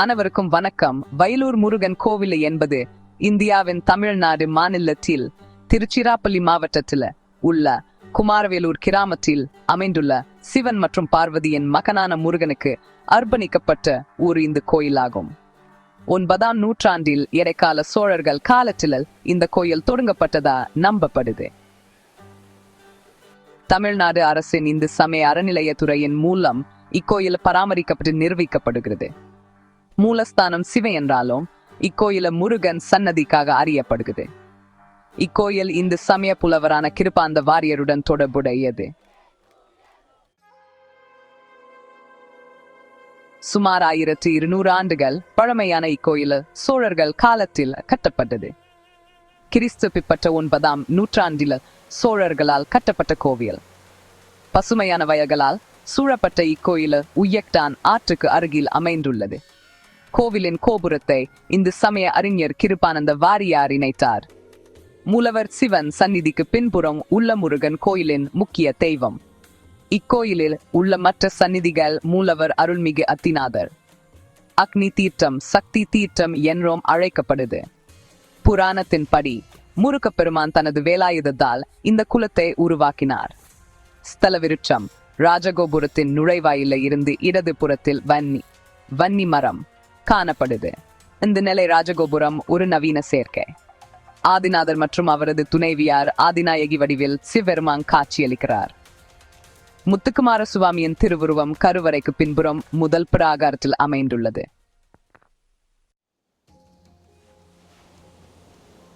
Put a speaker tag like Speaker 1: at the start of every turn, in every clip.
Speaker 1: அனைவருக்கும் வணக்கம். வயலூர் முருகன் கோவில் என்பது இந்தியாவின் தமிழ்நாடு மாநிலத்தில் திருச்சிராப்பள்ளி மாவட்டத்தில் உள்ள குமாரவேலூர் கிராமத்தில் அமைந்துள்ள சிவன் மற்றும் பார்வதியின் மகனான முருகனுக்கு அர்ப்பணிக்கப்பட்ட ஒரு இந்த கோயிலாகும். ஒன்பதாம் நூற்றாண்டில் இடைக்கால சோழர்கள் காலத்தில் இந்த கோயில் தொடங்கப்பட்டதா நம்பப்படுது. தமிழ்நாடு அரசின் இந்து சமய அறநிலையத்துறையின் மூலம் இக்கோயில் பராமரிக்கப்பட்டு நிர்வகிக்கப்படுகிறது. மூலஸ்தானம் சிவை என்றாலும் இக்கோயில முருகன் சன்னதிக்காக அறியப்படுகிறது. இக்கோயில் இந்து சமய புலவரான கிருபாந்த வாரியருடன் தொடர்புடையது. சுமார் ஆயிரத்தி இருநூறு ஆண்டுகள் பழமையான இக்கோயில் சோழர்கள் காலத்தில் கட்டப்பட்டது. கிறிஸ்து பிற்பட்ட ஒன்பதாம் நூற்றாண்டில் சோழர்களால் கட்டப்பட்ட கோவில். பசுமையான வயல்களால் சூழப்பட்ட இக்கோயில் உயக்டான் ஆற்றுக்கு அருகில் அமைந்துள்ளது. கோவிலின் கோபுரத்தை இந்து சமய அறிஞர் கிருபானந்த வாரியார் இணைத்தார். மூலவர் சிவன் சந்நிதிக்கு பின்புறம் உள்ள முருகன் கோயிலின் முக்கிய தெய்வம். இக்கோயிலில் உள்ள மற்ற சந்நிதிகள் மூலவர் அருள்மிகு அத்திநாதர். அக்னி தீர்த்தம் சக்தி தீர்த்தம் என்றும் அழைக்கப்படுது. புராணத்தின்படி முருகப்பெருமான் தனது வேலாயுதத்தால் இந்த குலத்தை உருவாக்கினார். ஸ்தல விருட்சம் ராஜகோபுரத்தின் நுழைவாயில இருந்து இடது புறத்தில் வன்னி வன்னி மரம் காணப்படுது. இந்த நிலை ராஜகோபுரம் ஒரு நவீன சேர்க்கை. ஆதிநாதர் மற்றும் அவரது துணைவியார் ஆதிநாயகி வடிவில் சிவெருமான் காட்சியளிக்கிறார். முத்துக்குமார சுவாமியின் திருவுருவம் கருவறைக்கு பின்புறம் முதல் பிராகாரத்தில் அமைந்துள்ளது.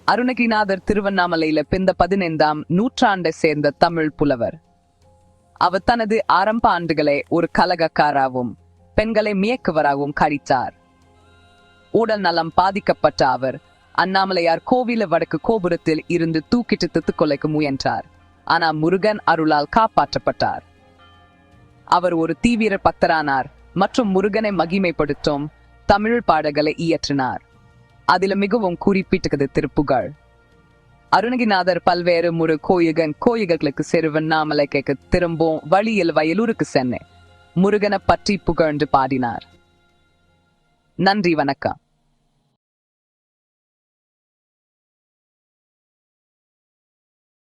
Speaker 1: அருணகிரிநாதர் திருவண்ணாமலையில பிந்த பதினைந்தாம் நூற்றாண்டை சேர்ந்த தமிழ் புலவர். அவர் தனது ஆரம்ப ஆண்டுகளை ஒரு கலகக்காராவும் பெண்களை மியக்குவராகவும் கழித்தார். உடல் நலம் பாதிக்கப்பட்ட அவர் அண்ணாமலையார் கோவில வடக்கு கோபுரத்தில் இருந்து தூக்கிட்டு தித்துக்கொலைக்கு முயன்றார். ஆனா முருகன் அருளால் காப்பாற்றப்பட்டார். அவர் ஒரு தீவிர பக்தரானார் மற்றும் முருகனை மகிமைப்படுத்தும் தமிழ் பாடல்களை இயற்றினார். அதில் மிகவும் குறிப்பிட்டது திருப்புகழ். அருணகிநாதர் பல்வேறு முரு கோயிகன் கோயில்களுக்கு செருவண்ணாமலைக்கு திரும்பும் வழியில் வயலூருக்கு சென்னேன். முருகனை பற்றி புகழ்ந்து பாடினார். நன்றி வணக்கம்.